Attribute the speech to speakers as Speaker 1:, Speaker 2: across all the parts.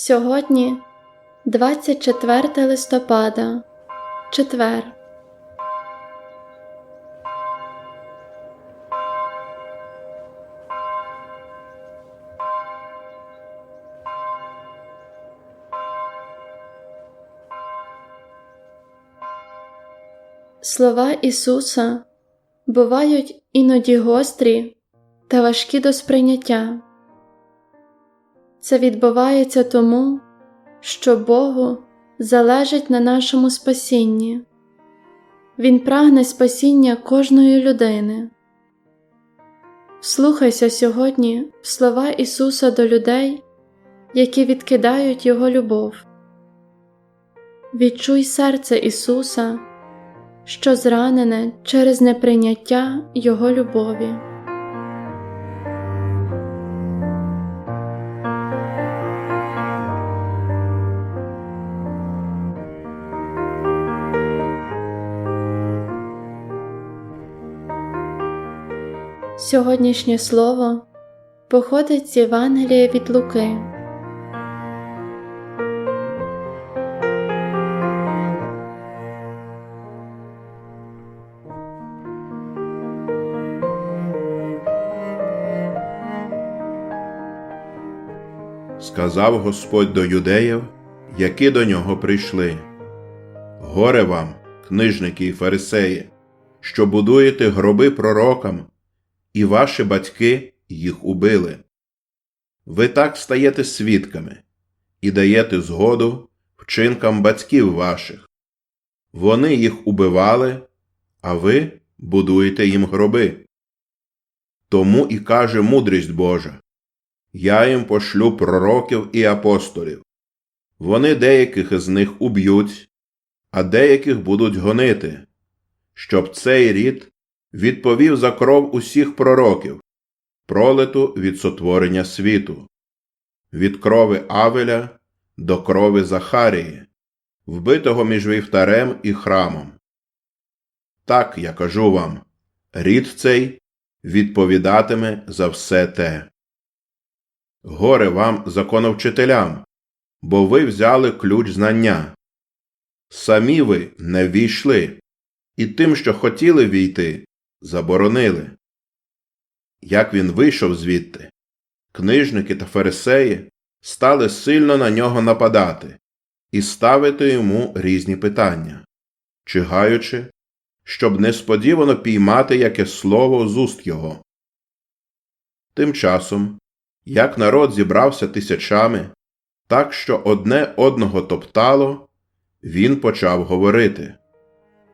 Speaker 1: Сьогодні 24 листопада, четвер. Слова Ісуса бувають іноді гострі та важкі до сприйняття. Це відбувається тому, що Богу залежить на нашому спасінні. Він прагне спасіння кожної людини. Слухайся сьогодні в слова Ісуса до людей, які відкидають Його любов. Відчуй серце Ісуса, що зранене через неприйняття Його любові. Сьогоднішнє слово походить з Євангелія від Луки.
Speaker 2: Сказав Господь до юдеїв, які до нього прийшли. Горе вам, книжники і фарисеї, що будуєте гроби пророкам, і ваші батьки їх убили. Ви так стаєте свідками і даєте згоду вчинкам батьків ваших. Вони їх убивали, а ви будуєте їм гроби. Тому і каже мудрість Божа Я їм пошлю пророків і апостолів. Вони деяких із них уб'ють, а деяких будуть гонити, щоб цей рід відповів за кров усіх пророків, пролиту від сотворення світу, від крови Авеля до крови Захарії, вбитого між вівтарем і храмом. Так я кажу вам, рід цей відповідатиме за все те. Горе вам, законовчителям, бо ви взяли ключ знання. Самі ви не ввійшли, і тим, що хотіли війти, заборонили. Як він вийшов звідти, книжники та фарисеї стали сильно на нього нападати і ставити йому різні питання, чигаючи, щоб несподівано піймати яке слово з уст його. Тим часом, як народ зібрався тисячами, так що одне одного топтало, він почав говорити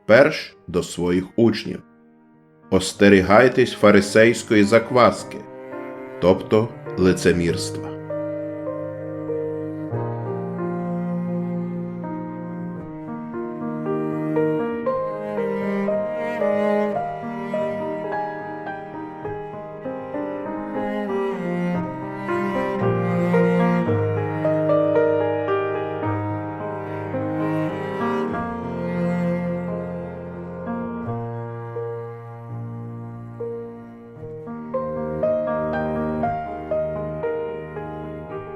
Speaker 2: перш до своїх учнів остерігайтесь фарисейської закваски, тобто лицемірства.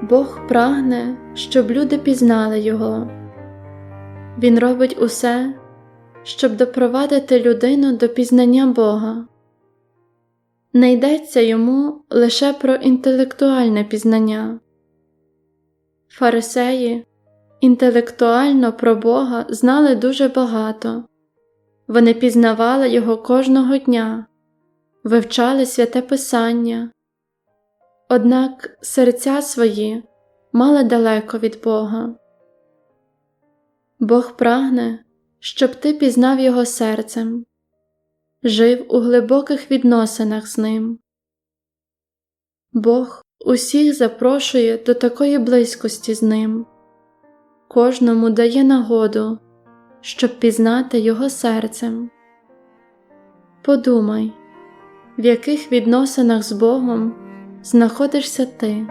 Speaker 1: Бог прагне, щоб люди пізнали Його. Він робить усе, щоб допровадити людину до пізнання Бога. Не йдеться йому лише про інтелектуальне пізнання. Фарисеї інтелектуально про Бога знали дуже багато, вони пізнавали Його кожного дня, вивчали святе Писання. Однак серця свої мали далеко від Бога. Бог прагне, щоб ти пізнав Його серцем, жив у глибоких відносинах з ним. Бог усіх запрошує до такої близькості з ним, кожному дає нагоду, щоб пізнати Його серцем. Подумай, в яких відносинах з Богом знаходишся ти.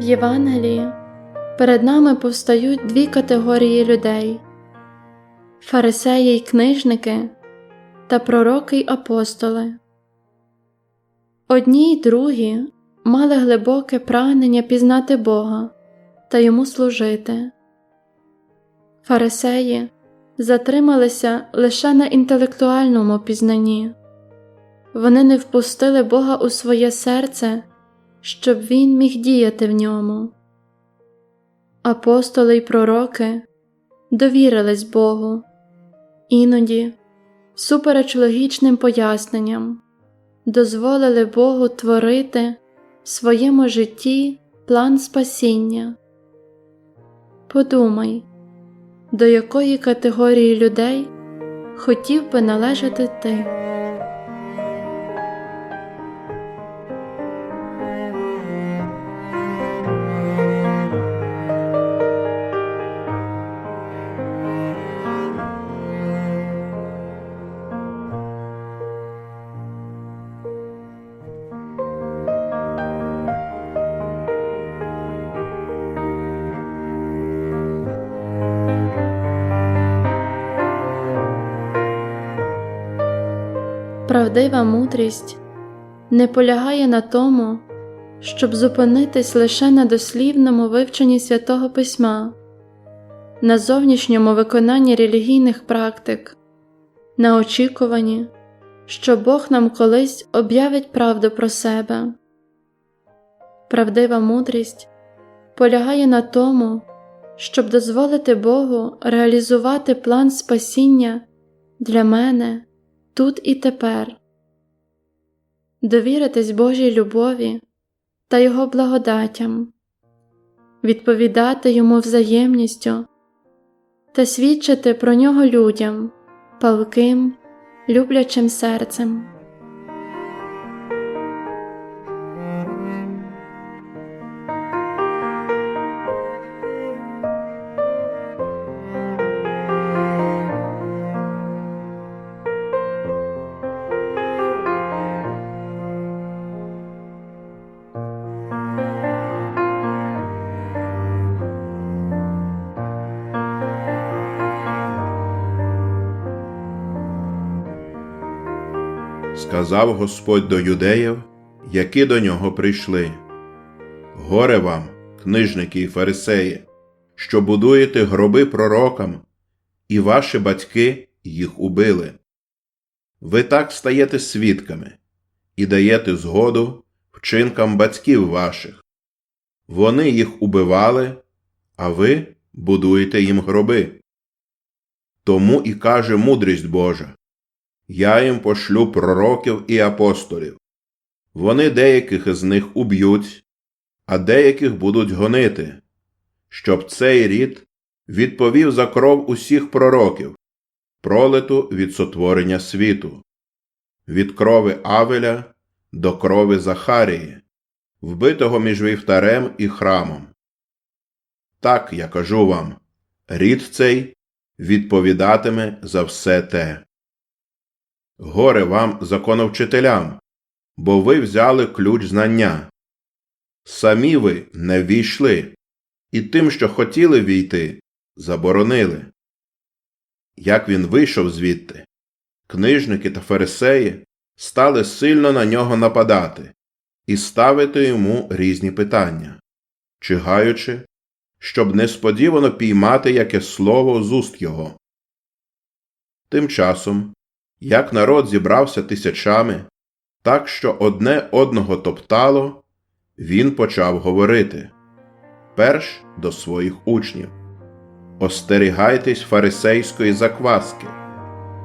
Speaker 1: В Євангелії перед нами повстають дві категорії людей фарисеї й книжники та пророки й апостоли. Одні й другі мали глибоке прагнення пізнати Бога та йому служити. Фарисеї затрималися лише на інтелектуальному пізнанні, вони не впустили Бога у своє серце, щоб Він міг діяти в ньому. Апостоли й пророки довірились Богу, іноді, всупереч логічним поясненням, дозволили Богу творити в своєму житті план спасіння. Подумай, до якої категорії людей хотів би належати ти. Правдива мудрість не полягає на тому, щоб зупинитись лише на дослівному вивченні святого письма, на зовнішньому виконанні релігійних практик, на очікуванні, що Бог нам колись об'явить правду про себе. Правдива мудрість полягає на тому, щоб дозволити Богу реалізувати план спасіння для мене тут і тепер, довіритись Божій любові та Його благодатям, відповідати Йому взаємністю та свідчити про нього людям палким, люблячим серцем.
Speaker 2: Сказав Господь до юдеїв, які до нього прийшли. Горе вам, книжники і фарисеї, що будуєте гроби пророкам, і ваші батьки їх убили. Ви так стаєте свідками і даєте згоду вчинкам батьків ваших. Вони їх убивали, а ви будуєте їм гроби. Тому і каже мудрість Божа я їм пошлю пророків і апостолів. Вони деяких із них уб'ють, а деяких будуть гонити, щоб цей рід відповів за кров усіх пророків, пролиту від сотворення світу, від крови Авеля до крови Захарії, вбитого між вівтарем і храмом. Так я кажу вам, рід цей відповідатиме за все те. Горе вам, законовчителям, бо ви взяли ключ знання. Самі ви не ввійшли, і тим, що хотіли війти, заборонили. Як він вийшов звідти, книжники та фарисеї стали сильно на нього нападати і ставити йому різні питання, чигаючи, щоб несподівано піймати яке слово з уст його. Тим часом як народ зібрався тисячами, так що одне одного топтало, він почав говорити перш до своїх учнів Остерігайтесь фарисейської закваски,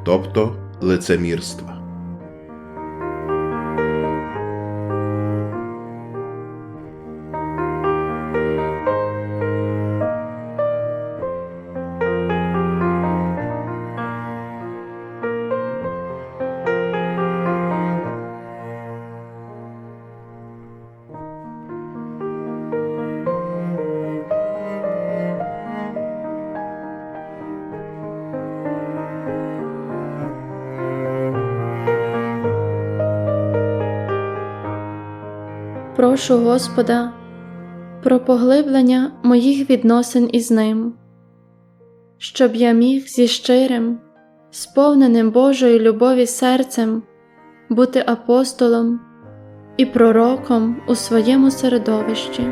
Speaker 2: тобто лицемірства.
Speaker 1: Прошу Господа про поглиблення моїх відносин із ним, щоб я міг зі щирим, сповненим Божої любові серцем бути апостолом і пророком у своєму середовищі.